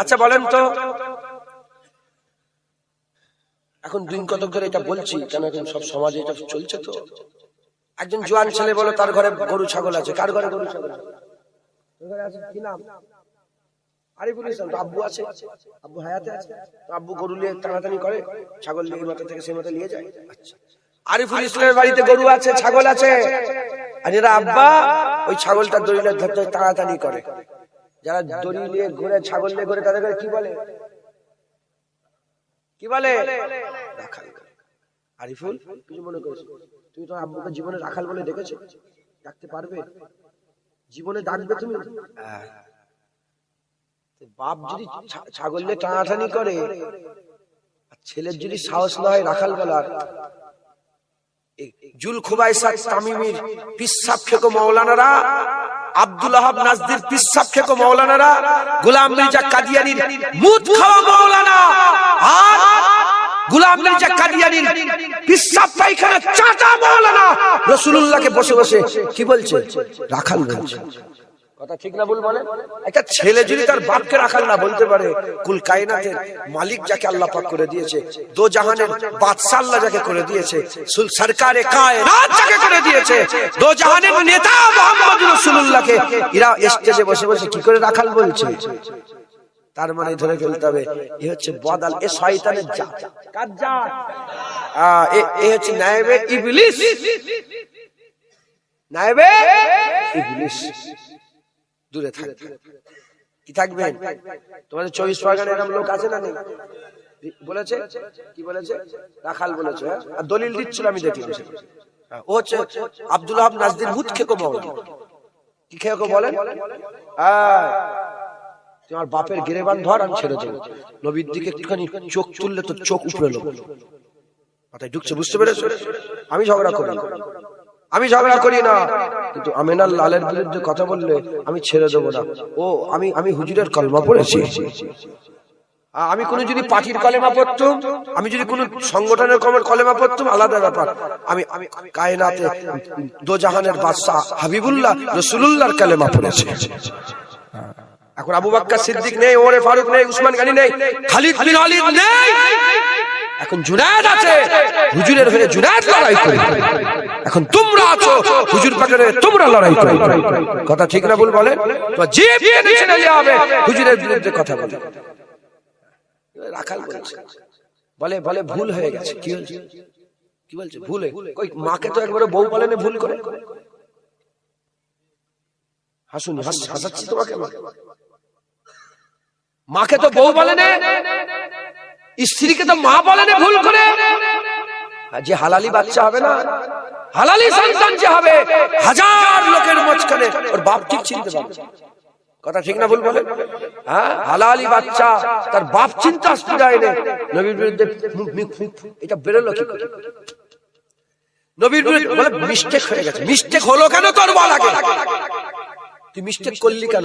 আচ্ছা বলেন তো। এখন দিন কতক ধরে এটা বলছি কেন এখন সব সমাজে এটা চলছে তো? একজন জোয়ান ছেলে বলো তার ঘরে গরু ছাগল আছে কার ঘরে গরু ছাগল আছে? তোর ঘরে আছে? কি নাম? আরিফুল ইসলাম তো আব্বু আছে? আব্বু হায়াতে আছে? তো আব্বু গরু নিয়ে টানাটানি করে ছাগল নিয়ে মাথা থেকে সেই মাথা নিয়ে যায়। আচ্ছা। আরিফুল ইসলামের বাড়িতে গরু আছে ছাগল আছে? আর এরা আব্বা ওই ছাগলটা দড়িলে ধরতে টানাটানি করে। যারা দড়ি নিয়ে ঘুরে ছাগল নিয়ে ঘুরে তাদের কি বলে? কি বলে? রাখাল। আরিফুল কিছু মনে করিস তুমি তো আব্বুকে জীবনে রাখাল বলে ডেকেছো ডাকতে পারবে? জীবনে ডাকবে তুমি? হ্যাঁ। বাপ যদি ছাগল নিয়ে টানাটানি করে আর ছেলের যদি সাহস না হয় রাখাল বলার জুল খুবাইসাত তামিমির পিসাব খেকো মৌলানারা আব্দুল আহাব নাজদির পিসাব খেকো মৌলানারা, গোলাম মির্জা কাদিয়ানির মুদ খাওয়া মৌলানা, আর গোলাম মির্জা কাদিয়ানির পিসাব পায়খানা চাটা মৌলানা, রসুলুল্লাহকে বসে বসে কি বলছে? রাখাল বলছে। কথা ঠিক না ভুল বলে একটা ছেলে যদি তার বাপকে রাখাল না বলতে পারে কুল কায়নাতের মালিক যাকে আল্লাহ পাক করে দিয়েছে দো জাহানের বাদশাহ আল্লাহ যাকে করে দিয়েছে সুল সরকারে কায়নাত যাকে করে দিয়েছে দো জাহানের নেতা মুহাম্মদ রাসূলুল্লাহকে এরা স্টেজে বসে বসে কি করে রাখাল বলছে? তার মানে ধরে ফেলতে হবে এ হচ্ছে বদাল এ শয়তানের জাত। কার জাত? আহ, এ- এ হচ্ছে নায়েবে ইবলিস। নায়েবে ইবলিস। দূরে থাকবে। কি থাকবেন তোমাদের চব্বিশ পরগনা এরকম লোক আছে না নেই? বলেছে? কি বলেছে? রাখাল বলেছে হ্যাঁ? আর দলিল দিচ্ছিল আমি। হ্যাঁ, ও হচ্ছে আব্দুল হাব নাজদির মুদ খেকো মৌলা কি খেকো বলেন তোমার বাপের গেরেবান ধর আমি ছেড়ে দেবো। নবীর দিকে একটুখানি চোখ তুললে তো চোখ উপরে লোক। মাথায় ঢুকছে বুঝতে পেরেছ? আমি ঝগড়া করি। আমি ঝগড়া করি না। কিন্তু আমিনাল লালের বিরুদ্ধে কথা বললে আমি ছেড়ে দেবো না। ও, আমি আমি হুজুরের কলমা পড়েছি। আমি কোনো যদি পার্টির কলেমা পড়তুম, আমি যদি কোনো সংগঠনের কমের কলেমা পড়তুম, আলাদা ব্যাপার। আমি আমি কায়নাতে দোজাহানের বাদশাহ হাবিবুল্লাহ রসুলুল্লাহর কলেমা পড়েছি। এখন আবু বাক্কার সিদ্দিক নেই ওরে ফারুক নেই, উসমান গানি নেই, খালিদ বিন ওয়ালিদ নেই। এখন জুনায়েদ আছে, হুজুরের হয়ে জুনায়েদ লড়াই করে। এখন তোমরা আছো, হুজুর পাকের তোমরা লড়াই করে। কথা ঠিক না ভুল বলেন তো ছেড়ে যাবে, হুজুরের বিরুদ্ধে কথা বলে। রাখাল বলছে, বলে বলে ভুল হয়ে গেছে। কি হয়েছে কি বলছে? ভুল ওই মাকে তো একবারে বউ বলেন ভুল করে? হাসুন হাস- হাসাচ্ছি তোমাকে? মাকে তো বউ বলে না? স্ত্রীকে তো মা বলে ভুল করে। যে হালালি বাচ্চা হবে না, হালালি সন্তান যে হবে, হাজার লোকের মাঝখানে ওর বাপ ঠিক চিনতে পারবে। কথা ঠিক না ভুল বলে? হ্যাঁ? হালালি বাচ্চা, তার বাপ চিন্তা আসতে নেই। নবীর বিরুদ্ধে এটা বেরোলো কি করে? নবীর বিরুদ্ধে বলে মিস্টেক হয়ে গেছে। মিস্টেক হলো কেন তোর বল তুই মিস্টেক করলি কেন?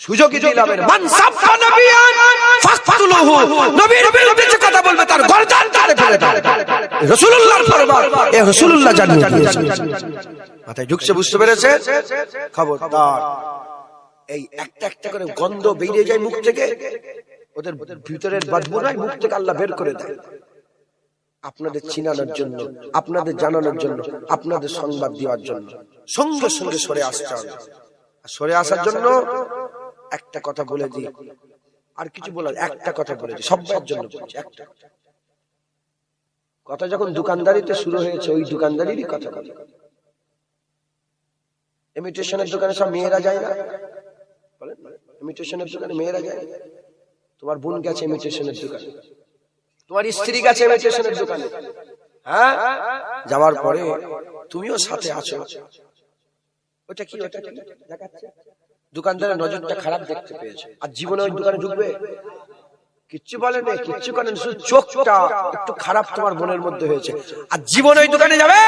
সুযোগই দিলামের মান সাফা নবিয়ান ফাকতুলুহু নবীর বিরুদ্ধে যে কথা বলবে তার গর্দান কাটে ফেলে দাও। রাসূলুল্লাহর ফরমান এ রাসূলুল্লাহ জানিয়ে দিয়েছেন মাথায় ঢুকছে বুঝতে পেরেছে? খবরদার। এই একটা একটা করে গন্ধ বেরিয়ে যায় মুখ থেকে। ওদের ভিতরের বদবু মুখ থেকে আল্লাহ বের করে দেয়। আপনাদের চিনানোর জন্য আপনাদের জানানোর জন্য আপনাদের সংবাদ দেওয়ার জন্য। সঙ্গে সঙ্গে সরে আসতে হবে। সরে আসার জন্য একটা কথা বলে দিই। আর কিছু বলার একটা কথা বলে দিই সবার জন্য একটা। কথা। কথা যখন দোকানদারিতে শুরু হয়েছে, ওই দোকানদারিরই কথা বলি। ইমিটেশনের দোকানে সব মেয়েরা যায় না। ইমিটেশনের দোকানে মেয়েরা যায় তোমার বোন গেছে ইমিটেশনের দোকানে। তোমার স্ত্রী গেছে ইমিটেশনের দোকানে। হ্যাঁ? যাওয়ার পরে তুমিও সাথে আছো। ওটা কি ওটা দেখাচ্ছে। দোকানদারের নজরটা খারাপ দেখতে পেয়েছে। আর জীবনে ওই দোকানে ঢুকবে? কিচ্ছু বলে না কিচ্ছু করেন শুধু চোখটা একটু খারাপ তোমার বোনের মধ্যে হয়েছে। আর জীবন ওই দোকানে যাবে?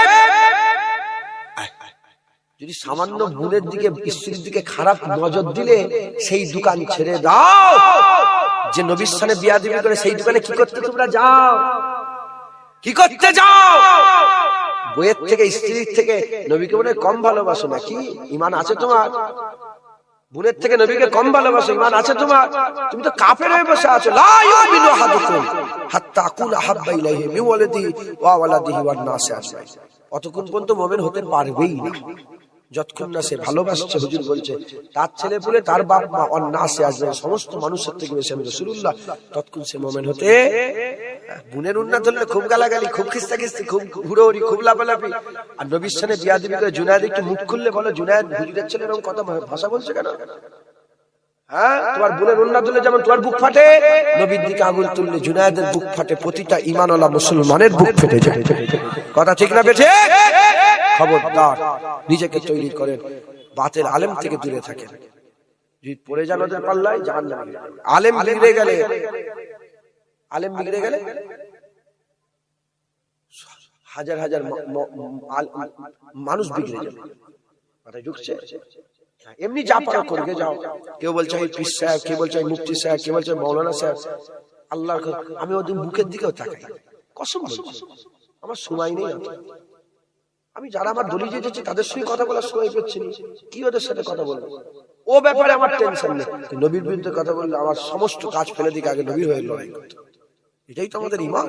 যদি সামান্য বোনের দিকে স্ত্রীর দিকে খারাপ নজর দিলে সেই দোকান ছেড়ে দাও। যে নবীর সামনে বিয়া দিবি করে সেই দোকানে কি করতে তোমরা যাও? কি করতে যাও? বইয়ের থেকে স্ত্রীর থেকে নবীকে মনে কম ভালোবাসো নাকি? ইমান আছে তোমার? বোনের থেকে নবীকে কম ভালোবাসো। ইমান আছে তোমার? তুমি তো কাফের হয়ে বসে আছো। লা ইউমিনু আহাদুকুম হাত্তা আকুল আহাব্বা ইলাইহি ওয়ালাদিহি ওয়া ওয়ালাদিহি ওয়ান নাসি আজমাইন। অতক্ষণ পর্যন্ত মুমিন হতে পারবেই না। যতক্ষণ না সে ভালোবাসছে হুজুর বলছে তার ছেলে বলে তার বাপ মা অন নাসে আসবে সমস্ত মানুষের থেকে বেশি আমি রসুল্লাহ তৎক্ষণ সে মোমেন হতে বুনের উন্নত হলে খুব গালাগালি খুব খিস্তা খিস্তি খুব হুড়োহুড়ি খুব লাপালাপি আর নবীর সামনে বিয়া দিবি করে জুনায়দ একটু মুখ খুললে বলো জুনায়দ হুজুরের ছেলে এরকম কথা ভাষা বলছে কেন হ্যাঁ তোমার বুনের উন্নত হলে যেমন তোমার বুক ফাটে নবীর দিকে আঙুল তুললে জুনায়দের বুক ফাটে প্রতিটা ইমানওয়ালা মুসলমানের বুক ফেটে যায় কথা ঠিক না বেঠে খবরদার নিজেকে তৈরি করেন, বাতের আলেম থেকে দূরে থাকেন। পড়ে যান ওদের পাল্লায় জাহান আলেম বিগড়ে গেলে, আলেম বিগড়ে গেলে? হাজার হাজার মানুষ বিগড়ে যাবে। মাথায় ঢুকছে। এমনি যা পারো করবে যাও। কেউ বলছে পিস সাহেব কেউ বলছে মুফতি সাহেব কেউ বলছে মৌলানা সাহেব আল্লাহর ক- আমি ওদের মুখের দিকেও তাকাই। কসম আমার সময় নেই। আমি যারা আমার দলি যেতেছি তাদের সঙ্গে কথা বলার সময় করছি কি ওদের সাথে কথা বলব? ও ব্যাপারে আমার টেনশন নেই। নবীর বিরুদ্ধে কথা বললে আমার সমস্ত কাজ ফেলে দিকে আগে নবীর হয়ে লড়াই করতে। এটাই তো আমাদের ইমান।